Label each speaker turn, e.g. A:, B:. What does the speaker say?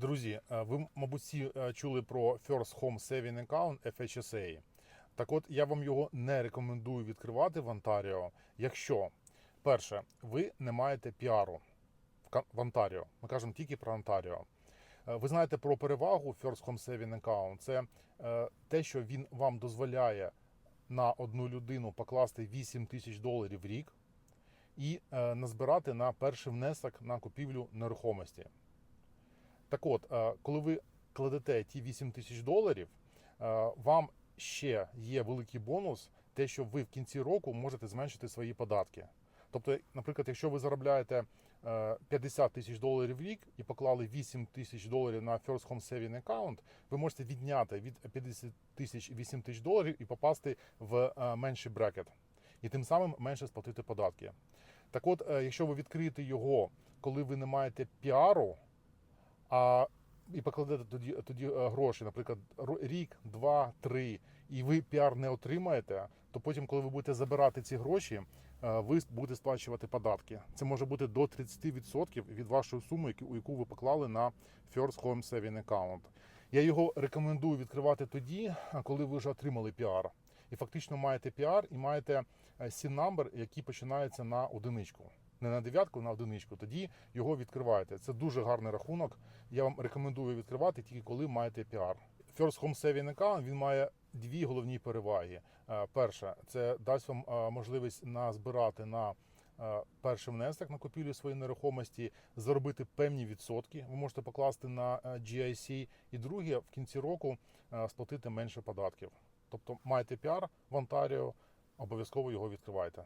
A: Друзі, е, ви, мабуть, всі е, чули про First Home Saving Account FHSA. Так от, я вам його не рекомендую відкривати в Онтаріо, якщо, перше, ви не маєте піару в Онтаріо. Ми кажемо тільки про Онтаріо. Е, Ви знаєте про перевагу First Home Saving Account. Це те, що він вам дозволяє на одну людину покласти 8 тисяч доларів в рік і назбирати на перший внесок на купівлю нерухомості. Так от, е, коли ви кладете ті 8 тисяч доларів, е, вам ще є великий бонус, те, що ви в кінці року можете зменшити свої податки. Тобто, наприклад, якщо ви заробляєте е, 50 тисяч доларів в рік і поклали 8 тисяч доларів на First Home Saving Account, ви можете відняти від 50 тисяч 8 тисяч доларів і попасти в е, менший брекет. І тим самим менше сплатити податки. Так от, е, якщо ви відкриєте його, коли ви не маєте піару, а і покладете тоді, тоді е, гроші, наприклад, рік, два, три, і ви піар не отримаєте, то потім, коли ви будете забирати ці гроші, е, ви будете сплачувати податки. Це може бути до 30% від вашої суми, яку- яку ви поклали на First Home Saving Account. Я його рекомендую відкривати тоді, коли ви вже отримали піар. І фактично маєте піар і маєте сін number який починається на одиничку. Не на дев'ятку, на одиничку. Тоді його відкриваєте. Це дуже гарний рахунок. Я вам рекомендую відкривати тільки коли маєте піар. First Home Saving Account він має дві головні переваги. Е, Перше, це дасть вам е, можливість назбирати на е, перший внесок на купівлю своєї нерухомості, заробити певні відсотки. Ви можете покласти на GIC. І друге, в кінці року сплатити менше податків. Тобто маєте піар в Онтаріо, обов'язково його відкривайте.